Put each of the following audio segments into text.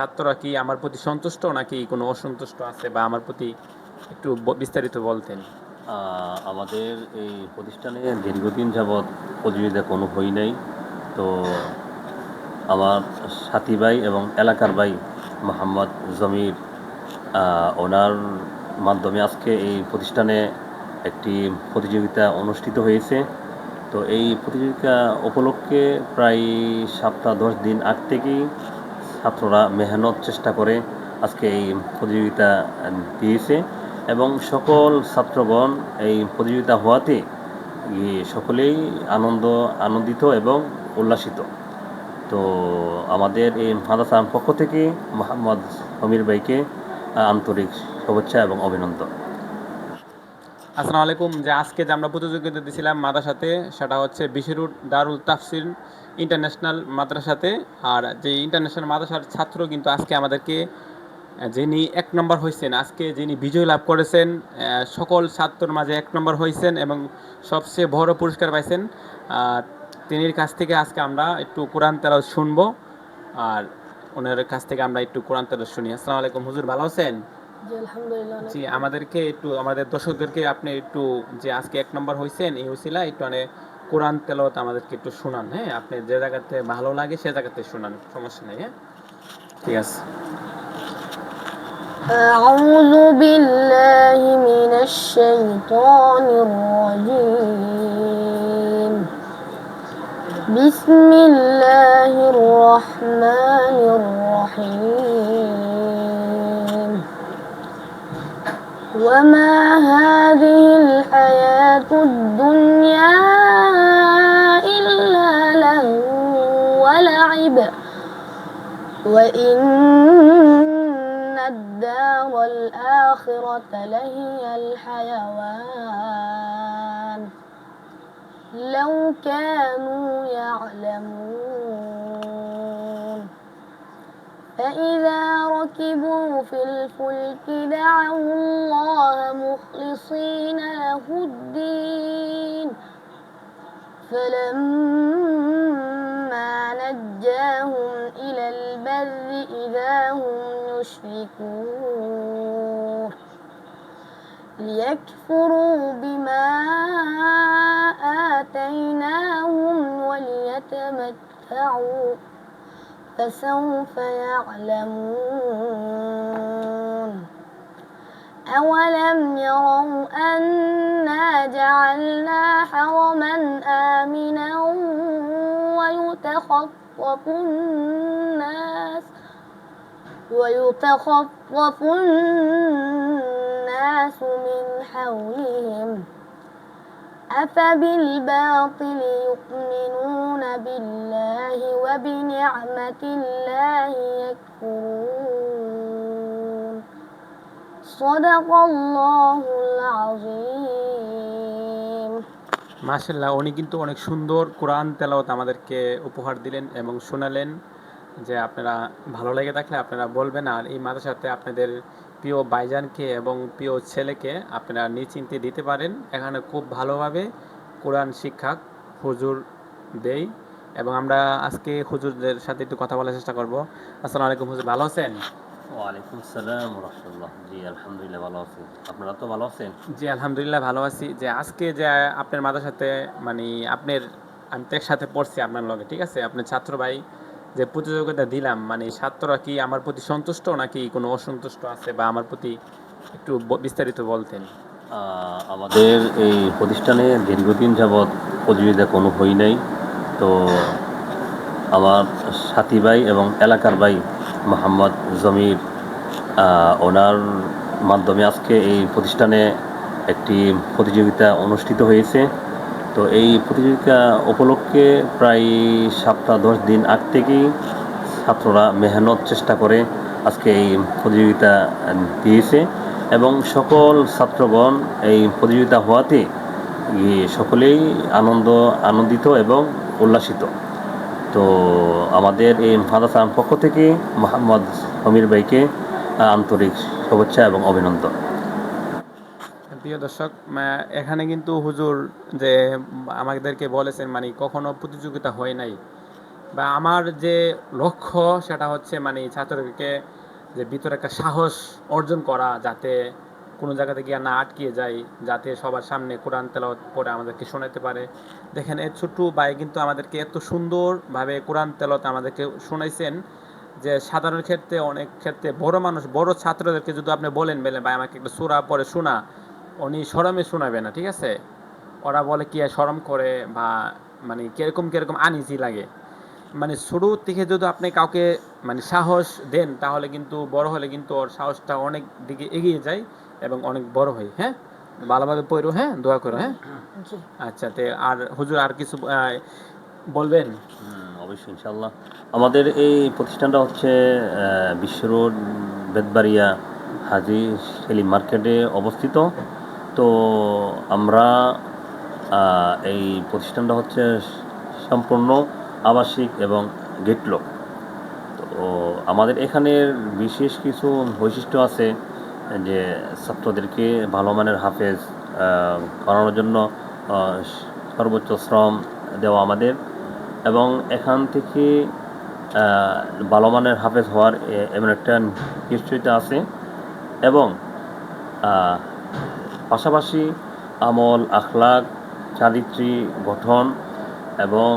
ছাত্ররা কি আমার প্রতি সন্তুষ্ট নাকি কোনো অসন্তুষ্ট আছে বা আমার প্রতি একটু বিস্তারিত বলতেন? আমাদের এই প্রতিষ্ঠানে দীর্ঘদিন যাবৎ প্রতিযোগিতা কোনো হই নাই। তো আমার সাথী ভাই এবং এলাকার ভাই মোহাম্মদ জমির ওনার মাধ্যমে আজকে এই প্রতিষ্ঠানে একটি প্রতিযোগিতা অনুষ্ঠিত হয়েছে। তো এই প্রতিযোগিতা উপলক্ষে প্রায় সপ্তাহ দশ দিন আগ থেকেই ছাত্ররা মেহনত চেষ্টা করে আজকে এই প্রতিযোগিতা দিয়েছে এবং সকল ছাত্রগণ এই প্রতিযোগিতা হওয়াতে সকলেই আনন্দ, আনন্দিত এবং উল্লাসিত। তো আমাদের এই মাদাসার পক্ষ থেকে মোহাম্মদ হমির ভাইকে আন্তরিক শুভেচ্ছা এবং অভিনন্দন। আসসালামু আলাইকুম। যে আজকে যে আমরা প্রতিযোগিতা দিয়েছিলাম মাদ্রাসাতে, সেটা হচ্ছে বিশিরুর দারুল তাফসির ইন্টারন্যাশনাল মাদ্রাসাতে আর যে ইন্টারন্যাশনাল মাদ্রাসার ছাত্র কিন্তু আজকে আমাদেরকে যিনি এক নম্বর হয়েছেন আজকে যিনি বিজয় লাভ করেছেন সকল ছাত্রর মাঝে এক নম্বর হয়েছেন এবং সবচেয়ে বড় পুরস্কার পাইছেন। তিনির কাছ থেকে আজকে আমরা একটু কোরআন তেলাওয়াত শুনব আর ওনার কাছ থেকে আমরা একটু কোরআন তেলাওয়াত শুনি। আসসালামু আলাইকুম হুজুর ভালো আছেন? জি আমাদেরকে একটু আমাদের দর্শকদেরকে আপনি একটু যে আজকে এক নম্বর হয়েছেন এই উসিলা একটু মানে কোরআন তেলাওয়াত আমাদেরকে একটু শোনান হ্যাঁ আপনি যে জায়গাতে ভালো লাগে সে জায়গাতে শোনান সমস্যা নেই হ্যাঁ ঠিক আছে أعوذ بالله من الشيطان الرجيم بسم الله الرحمن الرحيم وما هذه الحياة الدنيا وإن الدار الآخرة لهي الحيوان لو كانوا يعلمون فإذا ركبوا في الفلك دعوا الله مخلصين له الدين فلما نجاهم هم يشركون ليكفروا بما آتيناهم وليتمتعوا فسوف يعلمون أولم يروا أنا جعلنا حرما آمنا ويتخطف الناس ويتخطف الناس من حولهم أفبالباطل يؤمنون بالله وبنعمة الله يكفرون صدق الله العظيم মাশাল্লাহ উনি কিন্তু অনেক সুন্দর কোরআন তেলাওয়াত আমাদেরকে উপহার দিলেন এবং শোনালেন যে আপনারা ভালো লেগে থাকলে আপনারা বলবেন আর এই মাদ্রাসাতে আপনাদের প্রিয় ভাইজানকে এবং প্রিয় ছেলেকে আপনারা নিশ্চিন্তে দিতে পারেন। এখানে খুব ভালোভাবে কোরআন শিক্ষা হুজুর দেই এবং আমরা আজকে হুজুরদের সাথে একটু কথা বলার চেষ্টা করব। আসসালামু আলাইকুম হুজুর ভালো আছেন? ওয়ালাইকুম সালাম রহমতুল্লাহ জি আলহামদুলিল্লাহ ভালো আছি। আপনারা তো ভালো আছেন? জি আলহামদুলিল্লাহ ভালো আছি। যে আজকে যে আপনার মাথার সাথে মানে আপনার আমি তো একসাথে পড়ছি আপনার লগে ঠিক আছে? আপনার ছাত্র ভাই যে প্রতিযোগিতা দিলাম মানে ছাত্ররা কি আমার প্রতি সন্তুষ্ট নাকি কোনো অসন্তুষ্ট আছে বা আমার প্রতি একটু বিস্তারিত বলতেন? আমাদের এই প্রতিষ্ঠানে দীর্ঘদিন যাবৎ প্রতিযোগিতা কোনো হই নাই। তো আমার সাথী ভাই এবং এলাকার ভাই মোহাম্মদ জমির ওনার মাধ্যমে আজকে এই প্রতিষ্ঠানে একটি প্রতিযোগিতা অনুষ্ঠিত হয়েছে। তো এই প্রতিযোগিতা উপলক্ষে প্রায় সাতটা দশ দিন আগ থেকেই ছাত্ররা মেহনত চেষ্টা করে আজকে এই প্রতিযোগিতা দিয়েছে এবং সকল ছাত্রগণ এই প্রতিযোগিতা হওয়াতে সকলেই আনন্দ, আনন্দিত এবং উল্লাসিত। তো আমাদের এই মাদাসার পক্ষ থেকে মোহাম্মদ সমীর ভাইকে আন্তরিক শুভেচ্ছা এবং অভিনন্দন। প্রিয় দর্শক এখানে কিন্তু হুজুর যে আমাদেরকে বলেছেন মানে কখনো প্রতিযোগিতা হয় নাই। বা আমার যে লক্ষ্য, সেটা হচ্ছে মানে ছাত্রদেরকে যে ভিতরে একটা সাহস অর্জন করা, যাতে কোনো জায়গাতে গিয়ে না আটকিয়ে যায়, যাতে সবার সামনে কোরআন তেলাওয়াত পড়ে আমাদেরকে শোনাতে পারে। দেখেন, এই ছোট্ট ভাই কিন্তু আমাদেরকে এত সুন্দরভাবে কোরআন তেলাওয়াত আমাদেরকে শোনাইছেন যে সাধারণ ক্ষেত্রে, অনেক ক্ষেত্রে বড় মানুষ, বড় ছাত্রদেরকে যদি আপনি বলেন বলেন, ভাই, আমাকে একটা সুরা পরে শোনা। উনি শরমে শোনাবে না ঠিক আছে? ওরা বলে কি আর শরম করে বা মানে কীরকম কীরকম আনিজি লাগে। মানে শুরু থেকে যদি আপনি কাউকে মানে সাহস দেন তাহলে কিন্তু বড় হলে কিন্তু ওর সাহসটা অনেক দিকে এগিয়ে যায় এবং অনেক বড় হয় হ্যাঁ? ভালোভাবে পড়ো হ্যাঁ? দোয়া করো হ্যাঁ? আচ্ছা তে আর হুজুর আর কিছু বলবেন? অবশ্যই ইনশাল্লাহ আমাদের এই প্রতিষ্ঠানটা হচ্ছে বিশ্ব রোড বেদবাড়িয়া হাজি সেলিম মার্কেটে অবস্থিত। তো আমরা এই প্রতিষ্ঠানটা হচ্ছে সম্পূর্ণ আবাসিক এবং গেটলক তো আমাদের এখানের বিশেষ কিছু বৈশিষ্ট্য আছে যে ছাত্রদেরকে ভালো মানের হাফেজ করানোর জন্য সর্বোচ্চ শ্রম দেওয়া আমাদের এবং এখান থেকে ভালো মানের হাফেজ হওয়ার এমন একটা নিশ্চয়তা আছে এবং পাশাপাশি আমল আখলাক চারিত্রী গঠন এবং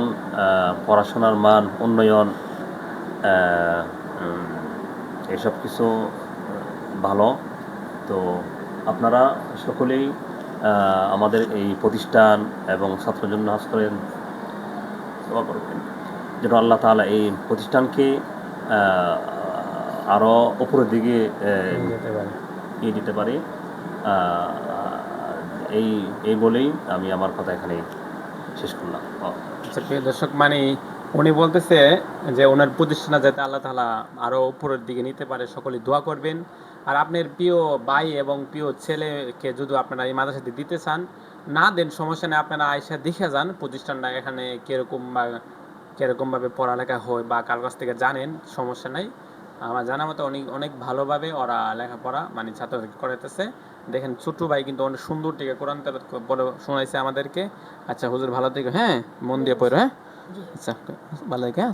পড়াশোনার মান উন্নয়ন এসব কিছু ভালো। তো আপনারা সকলেই আমাদের এই প্রতিষ্ঠান এবং ছাত্র জন্য হাস করেন দোয়া করবেন। যেন আল্লাহ তাআলা এই প্রতিষ্ঠানকে আরও উপরের দিকে আহ, যেতে পারে। এগিয়ে দিতে পারে। এই এই বলেই আমি আমার কথা এখানে শেষ করলাম। আচ্ছা দর্শক মানে উনি বলতেছে যে ওনার প্রতিষ্ঠানে যাতে আল্লাহ তাআলা আরও উপরের দিকে নিতে পারে সকলে দোয়া করবেন। আর আপনার প্রিয় ভাই এবং প্রিয় ছেলেকে যদি আপনারা এই মাদ্রাসাতে দিতে চান, না দেন সমস্যা নেই, আপনারা আয়সা দেখে যান প্রতিষ্ঠানটা এখানে কীরকম বা কীরকম ভাবে পড়ালেখা হয় বা কার কাছ থেকে জানেন, সমস্যা নাই। আমার জানা মতো অনেক অনেক ভালোভাবে ওরা লেখাপড়া মানে ছাত্রদেরকে করাইতেছে। দেখেন ছোট্ট ভাই কিন্তু অনেক সুন্দর থেকে কোরআন বলে শোনাইছে আমাদেরকে। আচ্ছা হুজুর ভালো থেকে হ্যাঁ? মন দিয়ে পড়ো হ্যাঁ? আচ্ছা ভালো থেকে হ্যাঁ?